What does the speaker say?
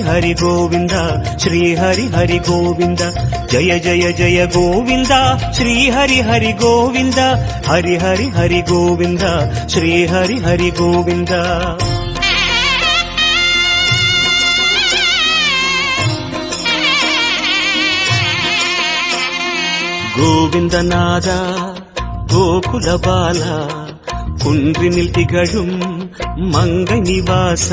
హరి గోవింద శ్రీ హరి హరి గోవింద. జయ జయ జయ గోవింద శ్రీ హరి హరి గోవింద. హరి హరి హరి గోవింద శ్రీ హరి హరి గోవింద. గోవింద నాద గోకుల బాల కుండ్రి నిల్తి ನಿಲ್ತಿಗಳುಂ మంగ నివాస.